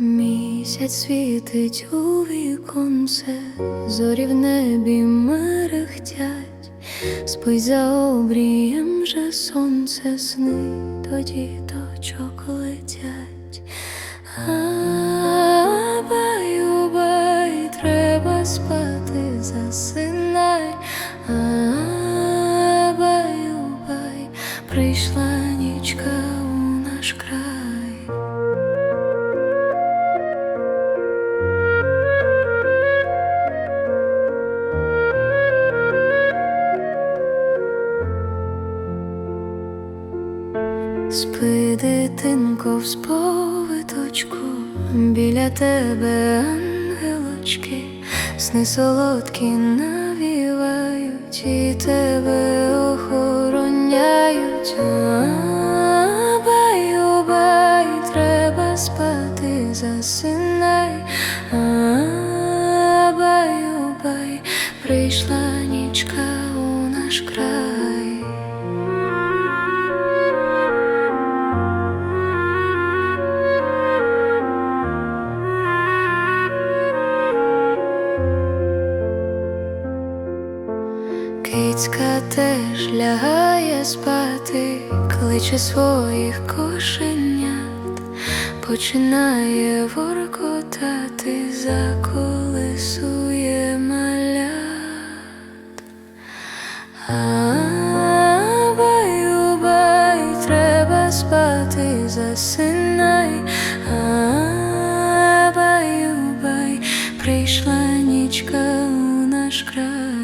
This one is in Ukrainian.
Місяць світить у віконце, зорі в небі мерехтять, спить за обрієм же сонце сни до діточок летять. А бай, треба спати, засинай. А бай, прийшла нічка у наш край. Спи, дитинко, в сповиточку, біля тебе ангелочки, сни солодкі навівають і тебе охороняють. Треба спати, засинай. А, баю, прийшла нічка у наш край. Кицька теж лягає спати, кличе своїх кошенят, починає воркотати, заколисує малят. А баю, треба спати, засинай, а баю, прийшла нічка у наш край.